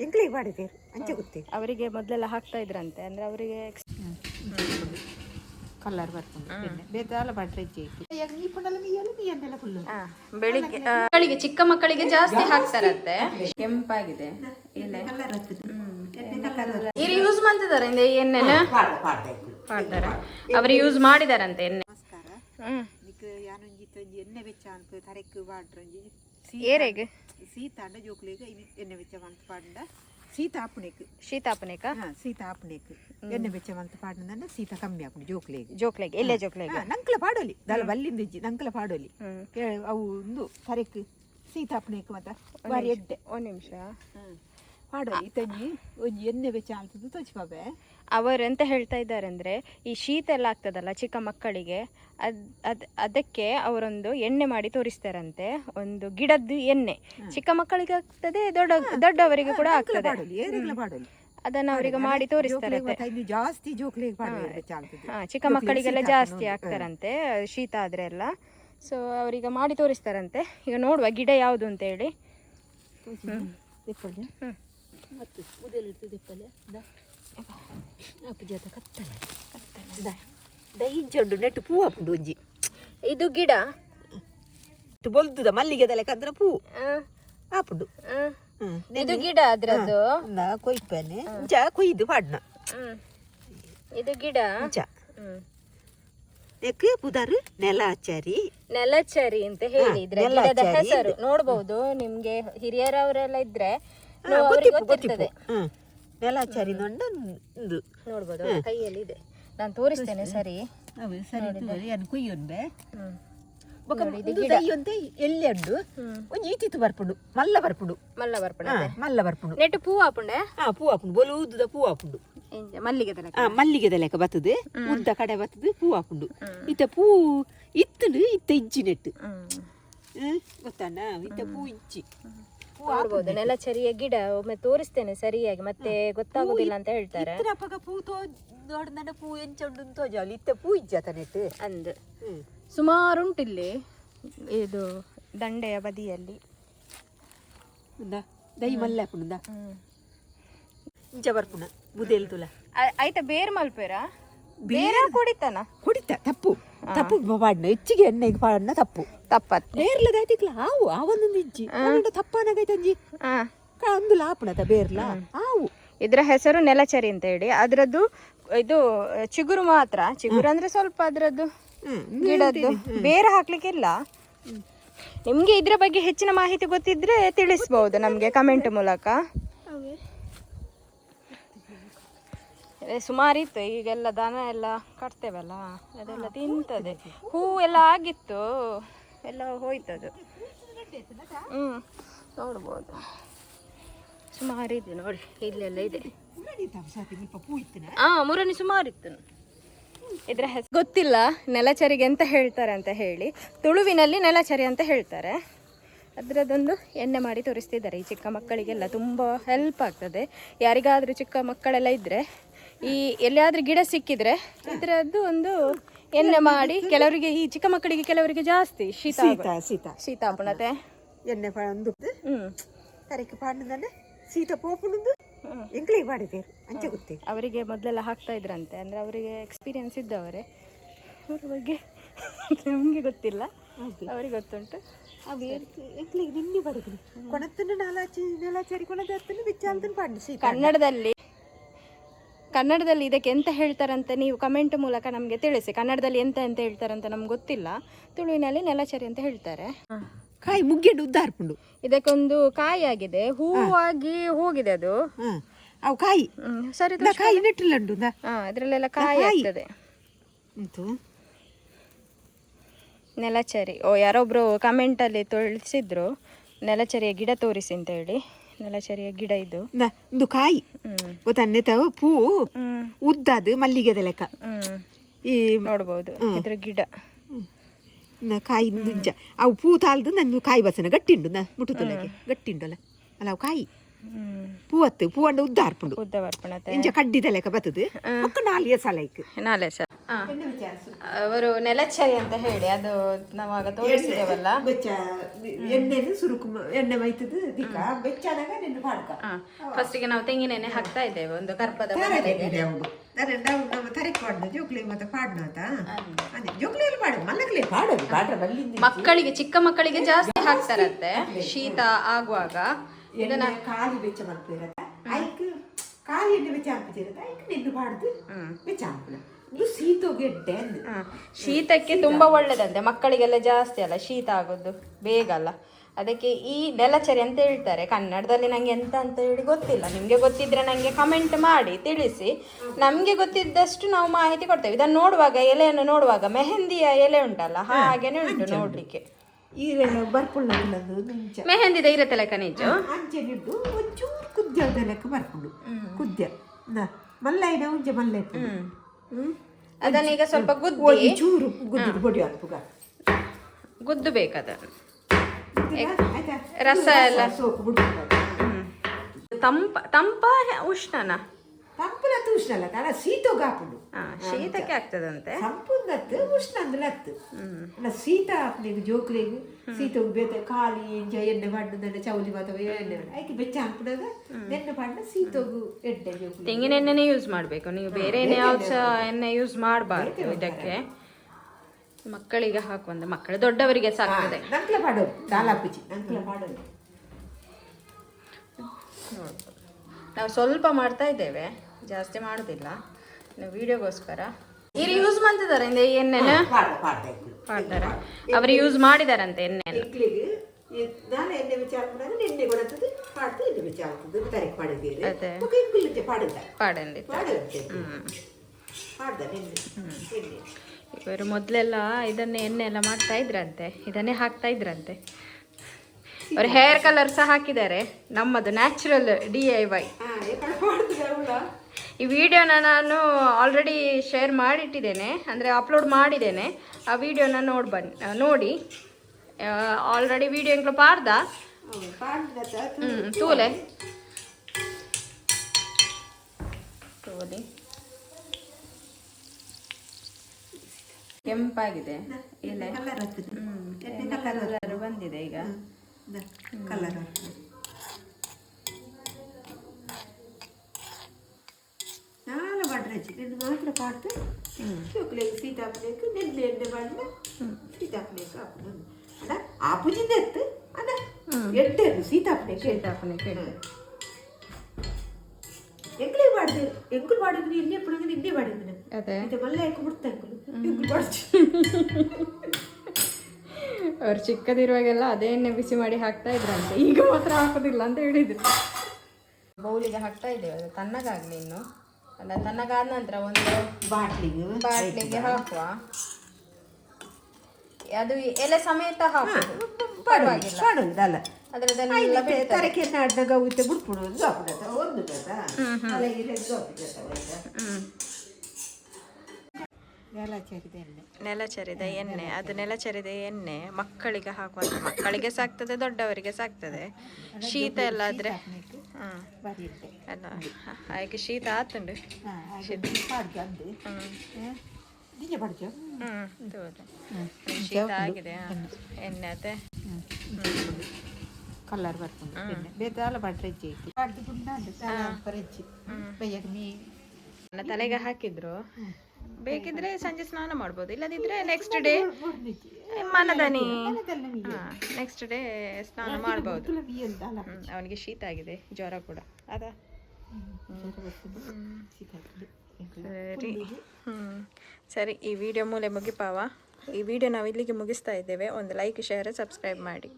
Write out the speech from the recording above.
ಇಂಗ್ಲಿಗೆ ಮಾಡಿದ್ದೀರಿ ಅಂಚೆ ಗೊತ್ತಿ ಅವರಿಗೆ ಮೊದಲೆಲ್ಲ ಹಾಕ್ತಾ ಇದ್ರಂತೆ ಅಂದ್ರೆ ಅವರಿಗೆ ಕಲರ್ ಬರ್ತದೆ. ಬೆಳಿಗ್ಗೆ ಚಿಕ್ಕ ಮಕ್ಕಳಿಗೆ ಜಾಸ್ತಿ ಹಾಕ್ತಾರಂತೆ. ಕೆಂಪಾಗಿದೆ. ಯೂಸ್ ಮಾಡ್ತಿದ್ದಾರೆ ಎಣ್ಣೆ ಮಾಡ್ತಾರೆ ಅವ್ರು ಯೂಸ್ ಮಾಡಿದಾರಂತೆ ಎಣ್ಣೆ. ಹ್ಮ್. ಏರೆಗೆ? ಸೀತ ಅಂಡ ಜೋಕ್ಲಿಗ ಎಣ್ಣೆ ವೆಚ್ಚ ಮಂತ್ ಪಾಂಡ ಸೀತ ಆಪುನೆಕ್ ಶೀತಾಪನೇಕ ಹಾ ಸೀತ ಆಪುನೆಕ್ ಎಣ್ಣೆ ವೆಚ್ಚ ಮಂತ್ ಪಾಂಡ ಸೀತ ಕಮ್ಮಿ ಆಪುಂಡು ಜೋಕ್ಲೆಗ್ ಜೋಕ್ಲೆಗ್ ಎಲ್ಲ ಜೋಕ್ಲೆಗ್. ನಂಕಲ ಪಾಡೋಲಿ. ದಲ ಬಲ್ಲಿಂದ ಇಜ್ಜಿ ನಂಕಲ ಪಾಡೋಲಿ. ಅವು ಒಂದು ಕರೆಕ್ ಸೀತ ಆಪುನೆಕ್ ಮತ್ತ ಬಾರಿ ಎಡ್ಡೆ. ಒಂದ್ ನಿಮಿಷ. ಪಾಡೋಲಿ ತಂಗಿ ಒಂಜಿ ಎಣ್ಣೆ ವೆಚ್ಚ ಅಂತದ್ದು ತೋಚ್ಪಾಬೆ ಅವರು ಎಂತ ಹೇಳ್ತಾ ಇದ್ದಾರೆ ಅಂದ್ರೆ ಈ ಶೀತ ಎಲ್ಲ ಆಗ್ತದಲ್ಲ ಚಿಕ್ಕ ಮಕ್ಕಳಿಗೆ ಅದ್ ಅದ್ ಅದಕ್ಕೆ ಅವರೊಂದು ಎಣ್ಣೆ ಮಾಡಿ ತೋರಿಸ್ತಾರಂತೆ. ಒಂದು ಗಿಡದ್ದು ಎಣ್ಣೆ. ಚಿಕ್ಕ ಮಕ್ಕಳಿಗೆ ಆಗ್ತದೆ ದೊಡ್ಡ ದೊಡ್ಡವರಿಗೆ ಕೂಡ ಆಗ್ತದೆ. ಅದನ್ನ ಅವರಿಗೆ ಮಾಡಿ ತೋರಿಸ್ತಾರೆ ಜಾಸ್ತಿ ಚಿಕ್ಕ ಮಕ್ಕಳಿಗೆಲ್ಲ ಜಾಸ್ತಿ ಆಗ್ತಾರಂತೆ ಶೀತ ಆದ್ರೆ ಎಲ್ಲ. ಸೊ ಅವರಿಗೆ ಮಾಡಿ ತೋರಿಸ್ತಾರಂತೆ. ಈಗ ನೋಡುವ ಗಿಡ ಯಾವುದು ಅಂತ ಹೇಳಿ. ಅಪ್ಪ ಜೊತೆ ಕತ್ತಲ ನೆಟ್ಟು ಪೂ ಹಾಪುಂಡು ಒಂಜಿ ಇದು ಗಿಡ ಬೊಲ್ತುದ ಮಲ್ಲಿಗೆ ತಲೆ ಕದ್ರ ಪೂ. ಆ, ಹಾಪುಂಡು ಇದು ಗಿಡ ಅದ್ರದ್ದು. ನಾ ಕೊಯ್ಪೇನೆ ಇಂಚ ಕೊಯ್ದು ಪಾಡ್ನ. ಇದು ಗಿಡ. ಜ ಹ್ಮ್. ಪುದರು ಪುದಾರು ನೆಲ ನೆಲಚರಿ ಅಂತ ಹೇಳಿದ್ರೆ ಇದ್ರ ಗಿಡದ ಹೆಸರು. ನೋಡ್ಬಹುದು ನಿಮ್ಗೆ ಹಿರಿಯರವರೆಲ್ಲ ಇದ್ರೆ ಗೊತ್ತಿರ್ತದೆ. ಗೊತ್ತಿಪ್ಪು. ಹ್ಮ್ ನೆಲ ನೊಂಡ ಒಂದು ನೋಡ್ಬೋದು ಕೈಯಲ್ಲಿ ಇದೆ. ನಾನು ತೋರಿಸ್ತೇನೆ ಸರಿ. ಅವು ಸರಿ ಏನು ಇದು. ದೈಯೊಂದೆ ಎಲ್ಲಿ ಅಂಡು. ಹ್ಮ್. ಒಂಜಿ ಈತಿತ್ತು ಬರ್ಪುಂಡು. ಮಲ್ಲ ಬರ್ಪುಂಡು. ಮಲ್ಲ ಬರ್ಪಣ ಮಲ್ಲ ಬರ್ಪುಂಡು. ನೆಟ್ಟು ಪೂ ಹಾಪುಂಡೆ? ಹಾ ಪೂ ಹಾಪುಂಡು. ಬೋಲು ಉದ್ದದ ಪೂ ಹಾಪುಂಡು. ಮಲ್ಲಿಗೆ ಆ ಮಲ್ಲಿಗೆದ ಲೆಕ್ಕ ಬತ್ತದು ಉದ್ದ ಕಡೆ ಬತ್ತದು ಪೂ ಹಾಪುಂಡು. ಇತ್ತ ಪೂ ಇತ್ತು ಇತ್ತ ಇಜ್ಜಿ ನೆಟ್ಟು. ಗೊತ್ತಾನ? ಇತ್ತ ಪೂ ಇಜ್ಜಿ. ನೋಡ್ಬೋದು. ನೆಲಚರಿಯ ಗಿಡ ಒಮ್ಮೆ ತೋರಿಸ್ತೇನೆ ಸರಿಯಾಗಿ ಮತ್ತೆ ಗೊತ್ತಾಗುದಿಲ್ಲ ಅಂತ ಹೇಳ್ತಾರೆ. ಇತ್ತರ ಪಗ ಪೂ ತೋ ನೋಡ್ದನ ಪೂ ಎಂಚ ಉಂಡು ತೋಜಾಲಿ ಇತ್ತ ಪೂ ಇಜ್ಜಾತ ನೆಟ್ಟು ಅಂದ್. ಸುಮಾರು ಉಂಟಿಲ್ಲಿ ಇದು ದಂಡೆಯ ಬದಿಯಲ್ಲಿ. ಉಂದ? ದೈ ಮಲ್ಲ ಹ್ಮ್. ಇಂಚ ಬರ್ಪುಣ ಬುದೇಲ್ ತುಲ. ಆಯ್ತಾ ಬೇರ್ ಮಲ್ಪೇರ? ಬೇರೆ ಕುಡಿತಾನ? ಕುಡಿತ ತಪ್ಪು. ತಪ್ಪು ಪಾಡ್ನ ಹೆಚ್ಚಿಗೆ ಎಣ್ಣೆಗೆ ಪಾಡ್ನ ತಪ್ಪು. ತಪ್ಪತ್ ಐತಿಕ್ಲ ಹಾವು ಆವೊಂದೊಂದು ಇಜ್ಜಿ ಅವನ ತಪ್ಪನಾಗೈತಂಜಿ ಹಾ. ಒಂದು ಲಾಪಣದ ಬೇರ್ಲ? ಹಾವು. ಇದರ ಹೆಸರು ನೆಲಚರಿ ಅಂತ ಹೇಳಿ. ಅದರದ್ದು ಇದು ಚಿಗುರು ಮಾತ್ರ. ಚಿಗುರು ಅಂದ್ರೆ ಸ್ವಲ್ಪ ಅದರದ್ದು ಹ್ಮ್ ಗಿಡದ್ದು. ಬೇರೆ ಹಾಕ್ಲಿಕ್ಕಿಲ್ಲ. ನಿಮ್ಗೆ ಇದ್ರ ಬಗ್ಗೆ ಹೆಚ್ಚಿನ ಮಾಹಿತಿ ಗೊತ್ತಿದ್ರೆ ತಿಳಿಸಬಹುದು ನಮ್ಗೆ ಕಮೆಂಟ್ ಮೂಲಕ. ಅದೇ ಸುಮಾರಿತ್ತು ಈಗೆಲ್ಲ ದನ ಎಲ್ಲ ಕಟ್ತೇವಲ್ಲ ಅದೆಲ್ಲ ತಿಂತದೆ. ಹೂ ಎಲ್ಲ ಆಗಿತ್ತು. ಎಲ್ಲ ಹೋಯ್ತದು. ಹ್ಮ್, ನೋಡ್ಬೋದು. ಸುಮಾರು ಇದೆ ನೋಡಿ, ಇಲ್ಲೆಲ್ಲ ಇದೆ. ಹಾಂ ಮೂರನೇ ಸುಮಾರು ಇತ್ತು. ಇದರ ಹೆಸರು ಗೊತ್ತಿಲ್ಲ, ನೆಲಚರಿಗೆ ಎಂತ ಹೇಳ್ತಾರೆ ಅಂತ ಹೇಳಿ. ತುಳುವಿನಲ್ಲಿ ನೆಲಚರಿ ಅಂತ ಹೇಳ್ತಾರೆ. ಅದರದೊಂದು ಎಣ್ಣೆ ಮಾಡಿ ತೋರಿಸ್ತಿದ್ದಾರೆ. ಈ ಚಿಕ್ಕ ಮಕ್ಕಳಿಗೆಲ್ಲ ತುಂಬ ಹೆಲ್ಪ್ ಆಗ್ತದೆ. ಯಾರಿಗಾದರೂ ಚಿಕ್ಕ ಮಕ್ಕಳೆಲ್ಲ ಇದ್ದರೆ ಈ ಎಲ್ಲಿಯಾದರೂ ಗಿಡ ಸಿಕ್ಕಿದ್ರೆ ಇದರದ್ದು ಒಂದು ಎಣ್ಣೆ ಮಾಡಿ ಕೆಲವರಿಗೆ ಈ ಚಿಕ್ಕ ಮಕ್ಕಳಿಗೆ ಕೆಲವರಿಗೆ ಜಾಸ್ತಿ ಶೀತ ಶೀತ ಸೀತ ಶೀತಾಪುಣತೆ ಎಣ್ಣೆ ಒಂದು ಹ್ಮ್. ಕರೆಕ್ ಪಾಡ್ನದಾನೆ ಸೀತ ಪೋಪುಣದು ಎಂಕ್ಲಿಗೆ ಪಾಡಿದೇರು ಅಂಚೆ ಗೊತ್ತೇ. ಅವರಿಗೆ ಮೊದಲೆಲ್ಲ ಹಾಕ್ತಾ ಇದ್ರಂತೆ. ಅಂದ್ರೆ ಅವರಿಗೆ ಎಕ್ಸ್ಪೀರಿಯನ್ಸ್ ಇದ್ದವರೇ. ಅವ್ರ ಬಗ್ಗೆ ನಮಗೆ ಗೊತ್ತಿಲ್ಲ. ಅವರಿಗೆ ಗೊತ್ತುಂಟು. ಎಂಕ್ಲಿಗೆ ನಿನ್ನೆ ಪಡಿದ್ರು ಕೊಣತ್ತನ್ನು ನಾಲಾಚಿ ನೆಲಾಚಾರಿ ಕೊಣದ ಹತ್ತನ್ನು ಬಿಚ್ಚಾಲ್ತನ್ನು ಪಾಡ್ನು ಸೀತ ಕನ್ನಡದಲ್ಲಿ ಕನ್ನಡದಲ್ಲಿ ಇದಕ್ಕೆ ಎಂತ ಹೇಳ್ತಾರಂತ ನೀವು ಕಮೆಂಟ್ ಮೂಲಕ ನಮಗೆ ತಿಳಿಸಿ. ಕನ್ನಡದಲ್ಲಿ ಎಂತ ಎಂತ ಹೇಳ್ತಾರಂತ ನಮ್ಗೆ ಗೊತ್ತಿಲ್ಲ. ತುಳುವಿನಲ್ಲಿ ನೆಲಚರಿ ಅಂತ ಹೇಳ್ತಾರೆ. ಕಾಯಿ ಮುಗ್ಗೆಂಡು ಉದ್ದ ಹಾರ್ಪುಂಡು ಇದಕ್ಕೊಂದು ಕಾಯಿ ಆಗಿದೆ. ಹೂವಾಗಿ ಹೋಗಿದೆ ಅದು. ಅವು ಕಾಯಿ. ಸರಿ ಕಾಯಿ ಹಾ ಇದರಲ್ಲೆಲ್ಲ ಕಾಯಿ ಆಗ್ತದೆ. ನೆಲಚರಿ. ಓ ಯಾರೊಬ್ರು ಕಮೆಂಟಲ್ಲಿ ತೋರಿಸಿದ್ರು ನೆಲಚರಿಯ ಗಿಡ ತೋರಿಸಿ ಅಂತ ಹೇಳಿ. ನೆಲಚರಿಯ ಗಿಡ ಇದು. ದ ಒಂದು ಕಾಯಿ. ಹ್ಮ್. ಗೊತ್ತನ್ನೆ ತಾವು ಪೂ ಉದ್ದ ಉದ್ದದು ಮಲ್ಲಿಗೆದ ಲೆಕ್ಕ. ಹ್ಮ್. ಈ ನೋಡ್ಬೋದು ಇದ್ರ ಗಿಡ. ನ ಕಾಯಿ ನುಂಜ ಅವು ಪೂ ತಾಲ್ದು ನಂದು ಕಾಯಿ ಬಸನ ಗಟ್ಟಿಂಡು ನ ಗಟ್ಟಿ ಗಟ್ಟಿಂಡಲ್ಲ ಅಲ್ಲ. ಅವು ಕಾಯಿ. ಹ್ಮ್. ಪೂವಂಡ ಹತ್ತು ಪೂ ಅಂಡ ಉದ್ದ ಹಾರ್ಪುಂಡು ಉದ್ದ ಬರ್ಪಣತೆ ಇಂಚ ಕಡ್ಡಿದ ಲೆಕ್ಕ ಬತ್ತದು. ಒಕ್ಕ ನಾಲ್ಗೆ ಸಲೈಕ್ ಸರ್ ಅವರು ನೆಲಚರಿ ಅಂತ ಹೇಳಿ ಅದು ನಾವಾಗ ತೋರಿಸಿದೇವಲ್ಲ ಫಸ್ಟಿಗೆ ನಾವು ತೆಂಗಿನ ಎಣ್ಣೆ ಹಾಕ್ತಾ ಇದ್ದೇವೆ ಒಂದು ಕರ್ಪದ ಮಕ್ಕಳಿಗೆ ಚಿಕ್ಕ ಮಕ್ಕಳಿಗೆ ಜಾಸ್ತಿ ಹಾಕ್ತಾರಂತೆ ಶೀತ ಆಗುವಾಗ. ಎಣ್ಣೆ ಕಾಲಿ ಬೆಚ್ಚ ಮಲ್ಪಿರತ್ತ ಐಕ್ ಕಾಲಿ ಎಣ್ಣೆ ಬೆಚ್ಚ ಹಾಕ್ತಿರತ್ತ ನಿಂದು ಪಾಡ್ದು ಬೆಚ್ಚ ಹಾಕ್ಲ ಇದು ಡೆನ್ ಶೀತಕ್ಕೆ ತುಂಬಾ ಒಳ್ಳೇದಂತೆ. ಮಕ್ಕಳಿಗೆಲ್ಲ ಜಾಸ್ತಿ ಅಲ್ಲ ಶೀತ ಆಗೋದು ಬೇಗ ಅಲ್ಲ. ಅದಕ್ಕೆ ಈ ನೆಲಚರಿ ಅಂತ ಹೇಳ್ತಾರೆ. ಕನ್ನಡದಲ್ಲಿ ನಂಗೆ ಎಂತ ಅಂತ ಹೇಳಿ ಗೊತ್ತಿಲ್ಲ. ನಿಮಗೆ ಗೊತ್ತಿದ್ರೆ ನನಗೆ ಕಮೆಂಟ್ ಮಾಡಿ ತಿಳಿಸಿ. ನಮಗೆ ಗೊತ್ತಿದ್ದಷ್ಟು ನಾವು ಮಾಹಿತಿ ಕೊಡ್ತೇವೆ. ಇದನ್ನು ನೋಡುವಾಗ ಎಲೆಯನ್ನು ನೋಡುವಾಗ ಮೆಹಂದಿಯ ಎಲೆ ಉಂಟಲ್ಲ ಹಾಗೇನೆ ಉಂಟು ನೋಡ್ಲಿಕ್ಕೆ. ಮೆಹಂದಿ ಧೈರ್ಯ ಇಲ್ಲದು ನಿಜ ಮೆಹಂದಿದ ಇರತ್ತಲ್ಲ ಕನೀಜು ಅಂಚೆನಿಟ್ಟು ಒಂಚೂರು ಕುದ್ಯದ ಲೆಕ್ಕ ಬರ್ಕೊಂಡು ಕುದ್ಯ ಮಲ್ಲೈನ ಉಂಜೆ ಮಲ್ಲೈ ಅದನ್ನೀಗ ಸ್ವಲ್ಪ ಗುದ್ದಿ. ಚೂರು. ಗುದ್ದಿದ್ದು ಬಡಿ ಅನ್ಪುಗ ಗುದ್ದು ಬೇಕದ ರಸ ಎಲ್ಲ. ತಂಪ ತಂಪ ಉಷ್ಣನ. ತಂಪುಲ ಉಷ್ಣಲ್ಲ ಕಾರಣ ಸೀತೋಗ ಹಾಕೊಂಡು ಶೀತಕ್ಕೆ ಆಗ್ತದಂತೆ. ಸಂಪೂರ್ಣತ್ತು ಉಷ್ಣ ಅಂದ್ರೆ ಲತ್ತು ಅಲ್ಲ ಸೀತ ಹಾಕ್ಲಿಗೆ ಜೋಕ್ಲಿಗೆ ಸೀತೋಗ ಬೇತ ಖಾಲಿ ಎಂಜ ಎಣ್ಣೆ ಬಣ್ಣದ ಚೌಲಿ ಅಥವಾ ಎಣ್ಣೆ ಐಕೆ ಬೆಚ್ಚ ಹಾಕ್ಬಿಡೋದ. ಎಣ್ಣೆ ಬಣ್ಣ ಸೀತೋಗು ಎಣ್ಣೆ ಜೋಕ್ಲಿ ತೆಂಗಿನ ಎಣ್ಣೆನೇ ಯೂಸ್ ಮಾಡಬೇಕು. ನೀವು ಬೇರೆ ಎಣ್ಣೆ ಯಾವ್ದು ಎಣ್ಣೆ ಯೂಸ್ ಮಾಡಬಾರ್ದು ಇದಕ್ಕೆ. ಮಕ್ಕಳಿಗೆ ಹಾಕುವಂತ ಮಕ್ಕಳು ದೊಡ್ಡವರಿಗೆ ಸಾಕ್ತದೆ. ನಂಕ್ಲ ಪಾಡೋದು ದಾಲಾಪಿಚಿ ನಂಕ್ಲೆ ಮಾಡೋದು. ನಾವು ಸ್ವಲ್ಪ ಮಾಡ್ತಾ ಇದ್ದೇವೆ. ಜಾಸ್ತಿ ಮಾಡೋದಿಲ್ಲ. ವಿಡಿಯೋಗೋಸ್ಕರ. ಇಲ್ಲಿ ಯೂಸ್ ಮಾಡ್ತಿದ್ದಾರೆ ಇಂದ ಎಣ್ಣೆನ? ಮಾಡ್ತಾರೆ ಅವರು ಯೂಸ್ ಮಾಡಿದಾರಂತೆ ಎಣ್ಣೆನ. ನಾನು ಎಣ್ಣೆ ಕೊಡತ್ತದು ಮಾಡಿದ್ದೀರಿ ಪಾಡಂಡಿ ಪಾಡ್ದ ಎಣ್ಣೆ ಇವರು ಮೊದಲೆಲ್ಲ ಇದನ್ನೇ ಎಣ್ಣೆ ಎಲ್ಲ ಮಾಡ್ತಾ ಇದ್ರಂತೆ. ಇದನ್ನೇ ಹಾಕ್ತಾ ಇದ್ರಂತೆ. ಅವ್ರ ಹೇರ್ ಕಲರ್ ಸಹ ಹಾಕಿದ್ದಾರೆ. ನಮ್ಮದು ನ್ಯಾಚುರಲ್ ಡಿ ಐ ವೈ ಈ ವಿಡಿಯೋನ ನಾನು ಆಲ್ರೆಡಿ ಶೇರ್ ಮಾಡಿಟ್ಟಿದ್ದೇನೆ ಅಂದರೆ ಅಪ್ಲೋಡ್ ಮಾಡಿದ್ದೇನೆ. ಆ ವಿಡಿಯೋನ ನೋಡಿ ಬನ್ನಿ ನೋಡಿ. ಆಲ್ರೆಡಿ ವಿಡಿಯೋ ಇಂಕ್ಲು ಪಾರ್ದ ಹ್ಞೂ ತೂಲೆ. ತೋಲಿ. ಕೆಂಪಾಗಿದೆ. ಇಲ್ಲ ಕಲರ್ ಬಂದಿದೆ ಈಗ. ಕಲರ್ ನಾಳೆ ಮಾಡ್ರಜ್ಜಿ ನಿನ್ನ పాడితే ಚೋಕ್ಲೇಟ್ ಸೀತಾಪಲೇಕು ನೆನ್ನೆ ಎಣ್ಣೆ ಬಣ್ಣ ಸೀತಾಪಲೇಕು ಹಾಕೊಂಡು ಅದ ಆಪುಜಿಂದ ಎತ್ತು. ಅದ ಎಡ್ಡೆದು ಸೀತಾಪಲೇಕು ಸೀತಾಫಲ ಕೇಳಿ ಎಂಗ್ಲೇ ಮಾಡಿದೆ? ಎಂಗುಲ್ ಮಾಡಿದ್ರು? ಇನ್ನೇ ಪುಣಗ ನಿನ್ನೆ ಮಾಡಿದ್ರು. ಅದೇ. ಮತ್ತೆ ಮಲ್ಲ ಹಾಕಿ ಬಿಡ್ತಾ ಎಂಗುಲು ಎಂಗುಲ್ ಮಾಡ್ತಿ ಅವ್ರು ಚಿಕ್ಕದಿರುವಾಗೆಲ್ಲ ಅದೇ ಎಣ್ಣೆ ಬಿಸಿ ಮಾಡಿ ಹಾಕ್ತಾ ಇದ್ರಂತೆ. ಈಗ ಮಾತ್ರ ಹಾಕೋದಿಲ್ಲ ಅಂತ ಹೇಳಿದ್ರು. ಬೌಲಿಗೆ ಹಾಕ್ತಾ ಇದ್ದೇವೆ ಅದು ತಣ್ಣಗಾಗ್ಲಿ ಇನ್ನು. ಅಲ್ಲ ತಣ್ಣಗಾದ ನಂತರ ಒಂದು ಬಾಟ್ಲಿಗೆ ಬಾಟ್ಲಿಗೆ ಹಾಕುವ. ಅದು ಎಲೆ ಸಮೇತ ಹಾಕುವ ಪರವಾಗಿಲ್ಲ. ಪಾಡೋದಲ್ಲ ಅದರದನ್ನೆಲ್ಲ ತರಕಾರಿ ತರಕೆ ನಾಡ್ನಾಗ ಉತ್ತೆ ಒಂದು ಹಾಕ್ಬಿಡತ್ತ ಒಂದು ಬೇಕ ತಲೆಗೆ ಇದು ಹಾಕ್ಬಿಡತ್ತ ಹ್ಮ್ ನೆಲಚರಿದೆ ಚರಿದೆ ನೆಲಚರಿದ ಎಣ್ಣೆ. ಅದು ನೆಲಚರಿದ ಎಣ್ಣೆ. ಮಕ್ಕಳಿಗೆ ಹಾಕುವ ಮಕ್ಕಳಿಗೆ ಸಾಕ್ತದೆ ದೊಡ್ಡವರಿಗೆ ಸಾಕ್ತದೆ. ಶೀತ ಎಲ್ಲ ಆದ್ರೆ ಅಲ್ಲ ಹಾಗೆ ಶೀತ ಆತುಂಡು. ಶೀತ. ಆಗಿದೆ. ಎಣ್ಣೆ. ಅದೇ ಕಲರ್ ಬರ್ತದೆ ಬೇತಾಲ ಬಟ್ರೆ ಹೆಚ್ಚಿ ಐತಿ ತಲೆಗೆ ಹಾಕಿದ್ರು. ಬೇಕಿದ್ರೆ ಸಂಜೆ ಸ್ನಾನ ಮಾಡ್ಬೋದು ಇಲ್ಲದಿದ್ರೆ ನೆಕ್ಸ್ಟ್ ಡೇ ಮನದನಿ ನೆಕ್ಸ್ಟ್ ಡೇ ಸ್ನಾನ ಮಾಡ್ಬೋದು. ಅವನಿಗೆ ಶೀತ ಆಗಿದೆ ಜ್ವರ ಕೂಡ. ಅದ? ಸರಿ. ಹ್ಞೂ ಸರಿ ಈ ವಿಡಿಯೋ ಮೂಲೆ ಮುಗಿಪಾವ. ಈ ವಿಡಿಯೋ ನಾವು ಇಲ್ಲಿಗೆ ಮುಗಿಸ್ತಾ ಇದ್ದೇವೆ. ಒಂದು ಲೈಕ್ ಶೇರ್ ಸಬ್ಸ್ಕ್ರೈಬ್ ಮಾಡಿ.